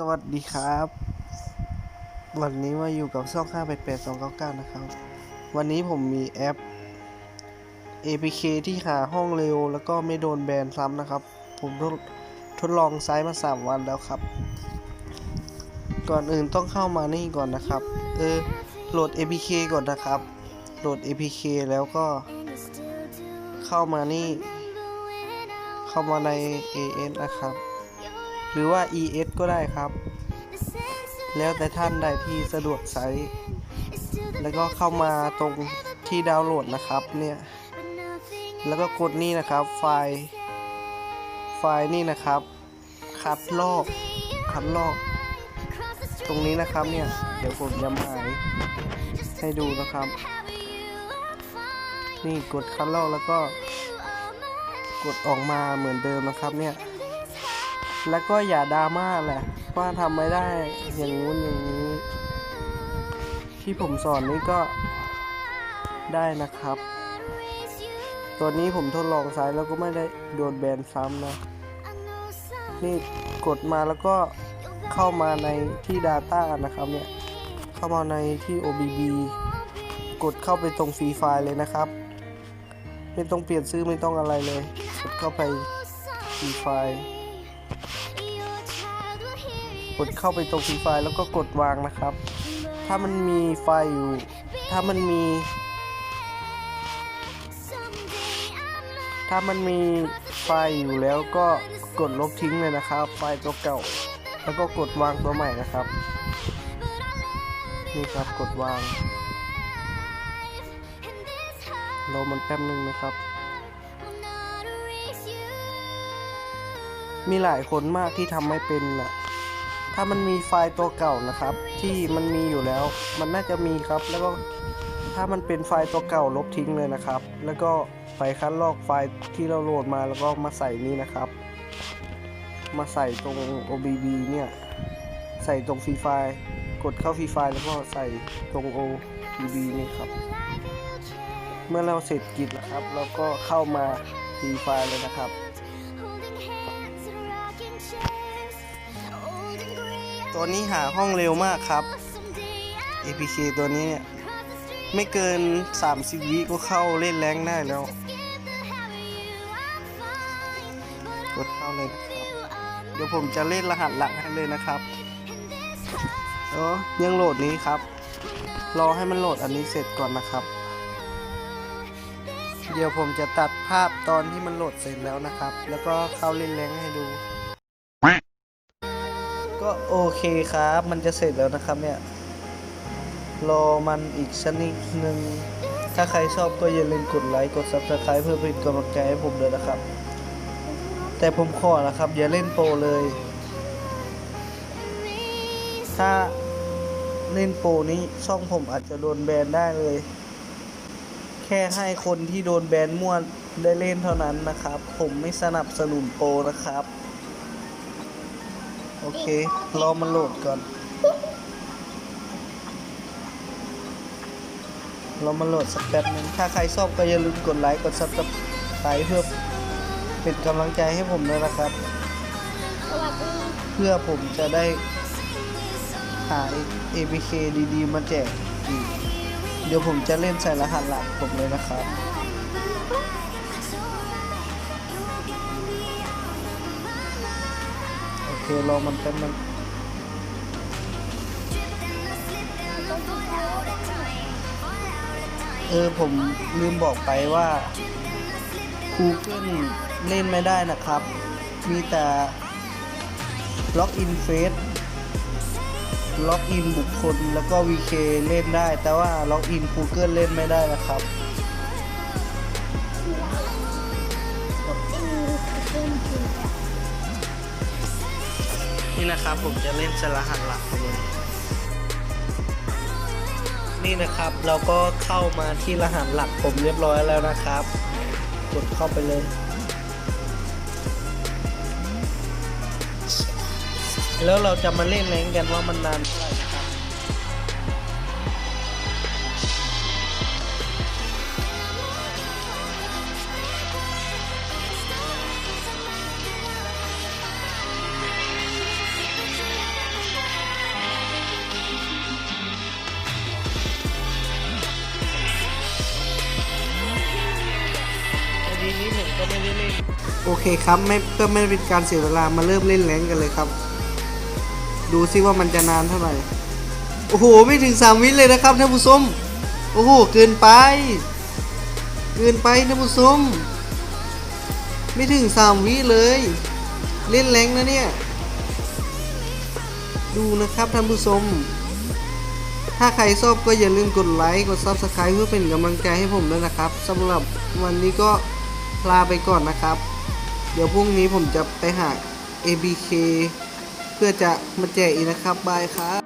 สวัสดีครับ วันนี้มาอยู่กับช่อง5 8 8 2 9 9 นะครับ วันนี้ผมมีแอป APK ที่หาห้องเร็ว แล้วก็ไม่โดนแบนซ้ำนะครับ ผมทดทดลองใช้มา 3 วันแล้วครับ ก่อนอื่นต้องเข้ามานี่ก่อนนะครับ เออ โหลด APK ก่อนนะครับ โหลด APK แล้วก็ เข้ามานี่ เข้ามาใน AS นะครับ หรือว่า ES ก็ได้ครับ แล้วแต่ท่านใดที่สะดวกใช้แล้วก็เข้ามาตรงที่ดาวน์โหลดนะครับเนี่ยแล้วก็กดนี่นะครับไฟล์ ไฟล์นี่นะครับ คัดลอกคัดลอก ตรงนี้นะครับเนี่ยเดี๋ยวผมจะหมายให้ดูนะครับ นี่กดคัดลอกแล้วก็ กดออกมาเหมือนเดิมนะครับเนี่ย แล้วก็อย่าดราม่าแหละว่าทำไม่ได้อย่างงู้นอย่างนี้ ที่ผมสอนนี่ก็ได้นะครับ ตัวนี้ผมทดลองใช้แล้วก็ไม่ได้โดนแบนซ้ำนะ นี่กดมาแล้วก็เข้ามาในที่ Data นะครับเนี่ย เข้ามาในที่ OBB กดเข้าไปตรงฟรีไฟล์เลยนะครับ ไม่ต้องเปลี่ยนชื่อไม่ต้องอะไรเลย กดเข้าไปฟรีไฟล์ กดเข้าไปตรงฟรีไฟล์แล้วก็กดวางนะครับ ถ้ามันมีไฟอยู่ ถ้ามันมี ถ้ามันมีไฟอยู่แล้วก็กดลบทิ้งเลยนะครับ ไฟล์ตัวเก่า แล้วก็กดวางตัวใหม่นะครับ นี่ครับกดวางรอมันแป๊บนึงนะครับ มีหลายคนมากที่ทำไม่เป็นน่ะ ถ้ามันมีไฟล์ตัวเก่านะครับ ที่มันมีอยู่แล้ว มันน่าจะมีครับ แล้วก็ถ้ามันเป็นไฟล์ตัวเก่าลบทิ้งเลยนะครับ แล้วก็ไปคัดลอกไฟล์ที่เราโหลดมาแล้วก็มาใส่นี่นะครับ มาใส่ตรง OBB เนี่ย ใส่ตรงฟรีไฟล์ กดเข้าฟรีไฟล์แล้วก็ใส่ตรง OBB นี่ครับ เมื่อเราเสร็จกิจนะครับ เราก็เข้ามาฟรีไฟล์เลยนะครับ ตัวนี้หาห้องเร็วมากครับ APK ตัวนี้เนี่ยไม่เกิน 30 วิก็เข้าเล่นแรงได้แล้ว กดเข้าเลยนะครับ เดี๋ยวผมจะเล่นรหัสหลักให้เลยนะครับเออยังโหลดนี้ครับ รอให้มันโหลดอันนี้เสร็จก่อนนะครับ เดี๋ยวผมจะตัดภาพตอนที่มันโหลดเสร็จแล้วนะครับ แล้วก็เข้าเล่นแรงให้ดู ก็โอเคครับ มันจะเสร็จแล้วนะครับเนี่ย รอมันอีกสักนิดนึง ถ้าใครชอบก็อย่าลืมกดไลค์ กด subscribe เพื่อเป็นกำลังใจให้ผมด้วยนะครับ แต่ผมขอนะครับ อย่าเล่นโปรเลย ถ้าเล่นโปรนี้ช่องผมอาจจะโดนแบนได้เลย แค่ให้คนที่โดนแบนมั่วได้เล่นเท่านั้นนะครับ ผมไม่สนับสนุนโปรนะครับ โอเครอมันโหลดก่อนรอมันโหลดสักแป๊บนึงถ้าใครชอบก็อย่าลืมกดไลค์กดซับสไครต์เพื่อเป็นกำลังใจให้ผมด้วยนะครับ เพื่อผมจะได้หา APK ดีๆ มาแจกอีกเดี๋ยวผมจะเล่นใส่รหัสหลักผมเลยนะครับ เครอมันแป๊บนึงเออผมลืมบอกไปว่า Google เล่นไม่ได้นะครับ มีแต่ล็อกอินเฟซล็อกอินบุคคลแล้วก็ VK เล่นได้ แต่ว่าล็อกอิน Google เล่นไม่ได้นะครับ นี่นะครับผมจะเล่นสรหัสหลักผมเลยนี่นะครับเราก็เข้ามาที่รหัสหลักผมเรียบร้อยแล้วนะครับ กดเข้าไปเลยแล้วเราจะมาเล่นแรงกันว่ามันนานเท่าไหร่ โอเคครับไม่เพื่อไม่เป็นการเสียเวลามาเริ่มเล่นแรงกันเลยครับ ดูซิว่ามันจะนานเท่าไหร่โอ้โหไม่ถึงสามวิเลยนะครับท่านผู้ชมโอ้โหเกินไปเกินไปท่านผู้ชมไม่ถึงสามวิเลย เล่นแรงนะเนี่ยดูนะครับท่านผู้ชมถ้าใครชอบก็อย่าลืมกดไลค์กด Subscribe เพื่อเป็นกำลังใจให้ผมด้วยนะครับสำหรับวันนี้ก็ลาไปก่อนนะครับ เดี๋ยวพรุ่งนี้ผมจะไปหา ABK เพื่อจะมาแจกอีกนะครับ บายครับ